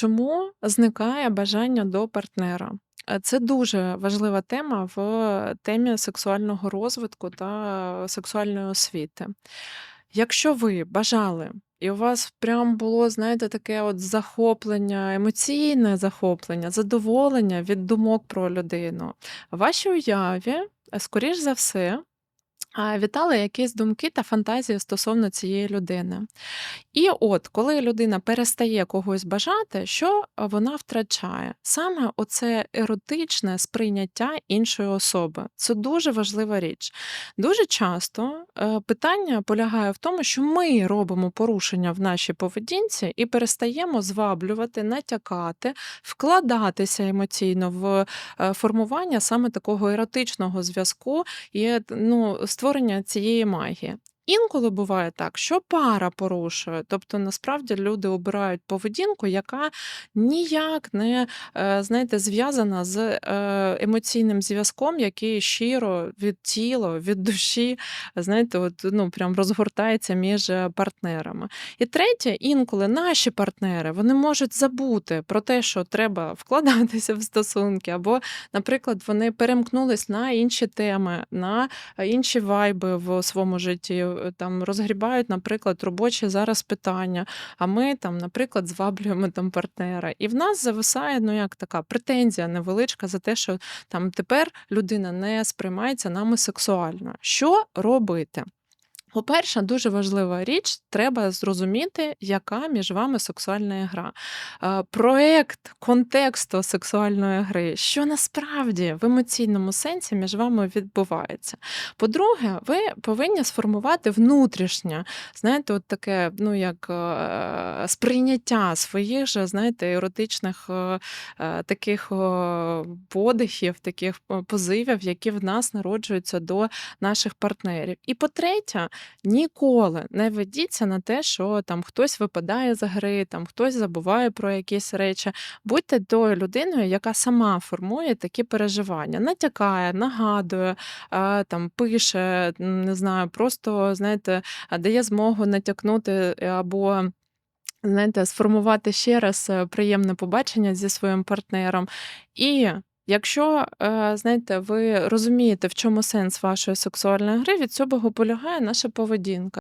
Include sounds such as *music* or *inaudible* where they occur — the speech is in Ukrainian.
Чому зникає бажання до партнера? Е, Це дуже важлива тема в темі сексуального розвитку та сексуальної освіти. Якщо ви бажали, і у вас прям було, знаєте, таке от захоплення, емоційне захоплення, задоволення від думок про людину, в вашій уяві, е, скоріш за все, вітали якісь думки та фантазії стосовно цієї людини. І от, коли людина перестає когось бажати, що вона втрачає? Саме оце еротичне сприйняття іншої особи. Це дуже важлива річ. Дуже часто е, питання полягає в тому, що ми робимо порушення в нашій поведінці і перестаємо зваблювати, натякати, вкладатися емоційно в е, формування саме такого еротичного зв'язку і е, ну, створення цієї магії. Інколи буває так, що пара порушує, тобто насправді люди обирають поведінку, яка ніяк не е, знаєте, зв'язана з е, емоційним зв'язком, який щиро від тіла, від душі, знаєте, от, ну, прям розгортається між е, партнерами. І третє, інколи наші партнери вони можуть забути про те, що треба *laughs* вкладатися в стосунки, або, наприклад, вони перемкнулись на інші теми, на інші вайби в своєму житті, там розгрібають, наприклад, робочі зараз питання. А ми там, наприклад, зваблюємо там партнера. І в нас зависає ну як така претензія невеличка за те, що там тепер людина не сприймається нами сексуально. Що робити? По-перше, дуже важлива річ, треба зрозуміти, яка між вами сексуальна гра. Е, Проект контексту сексуальної гри, що насправді в емоційному сенсі між вами відбувається. По-друге, ви повинні сформувати внутрішнє, знаєте, от таке, ну як е, сприйняття своїх же, знаєте, еротичних е, таких подихів, таких позивів, які в нас народжуються до наших партнерів. І по-третє, Ніколи не ведіться на те, що там хтось випадає з гри, там хтось забуває про якісь речі. Будьте тою людиною, яка сама формує такі переживання, натякає, нагадує, там пише, не знаю, просто знаєте, дає змогу натякнути е, або. Знаєте, сформувати ще раз е, приємне побачення зі своїм партнером. І якщо, е, знаєте, ви розумієте, в чому сенс вашої сексуальної гри, від цього полягає наша поведінка.